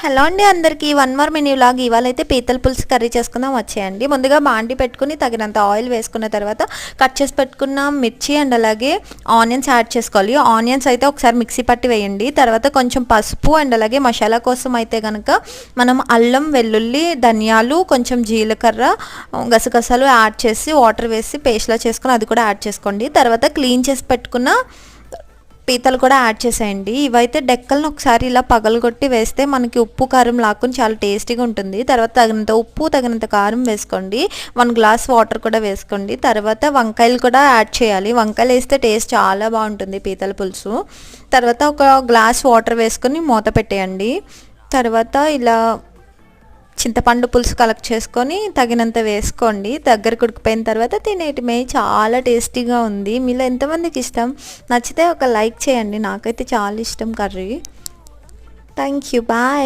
Hello అండి అందరికీ. One more menu లాగా ఇవాళ అయితే పీతల పులుసు కర్రీ చేసుకుందాం వచ్చేయండి. ముందుగా బాండి పెట్టుకుని తగినంత ఆయిల్ వేసుకున్న తర్వాత కట్ చేసి పెట్టుకున్న మిర్చి అండ్ అలాగే ఆనియన్స్ యాడ్ చేసుకోవాలి. ఆనియన్స్ అయితే ఒకసారి మిక్సీ పట్టి వేయండి. తర్వాత కొంచెం పసుపు అండ్ అలాగే మసాలా కోసం అయితే కనుక మనం అల్లం వెల్లుల్లి ధనియాలు కొంచెం జీలకర్ర గసగసాలు యాడ్ చేసి వాటర్ వేసి పేస్ట్లా చేసుకుని అది కూడా యాడ్ చేసుకోండి. తర్వాత క్లీన్ చేసి పెట్టుకున్న పీతలు కూడా యాడ్ చేసేయండి. ఇవైతే డెక్కలను ఒకసారి ఇలా పగలగొట్టి వేస్తే మనకి ఉప్పు కారం లాక్కుని చాలా టేస్టీగా ఉంటుంది. తర్వాత తగినంత ఉప్పు తగినంత కారం వేసుకోండి. వన్ గ్లాస్ వాటర్ కూడా వేసుకోండి. తర్వాత వంకాయలు కూడా యాడ్ చేయాలి. వంకాయలు వేస్తే టేస్ట్ చాలా బాగుంటుంది పీతల పులుసు. తర్వాత ఒక గ్లాస్ వాటర్ వేసుకొని మూత పెట్టేయండి. తర్వాత ఇలా చింతపండు పులుసు కలెక్ట్ చేసుకొని తగినంత వేసుకోండి. దగ్గర ఉడికిపోయిన తర్వాత తినేటిమే చాలా టేస్టీగా ఉంది. మీలో ఎంతమందికి ఇష్టం? నచ్చితే ఒక లైక్ చేయండి. నాకైతే చాలా ఇష్టం కర్రీ. Thank you bye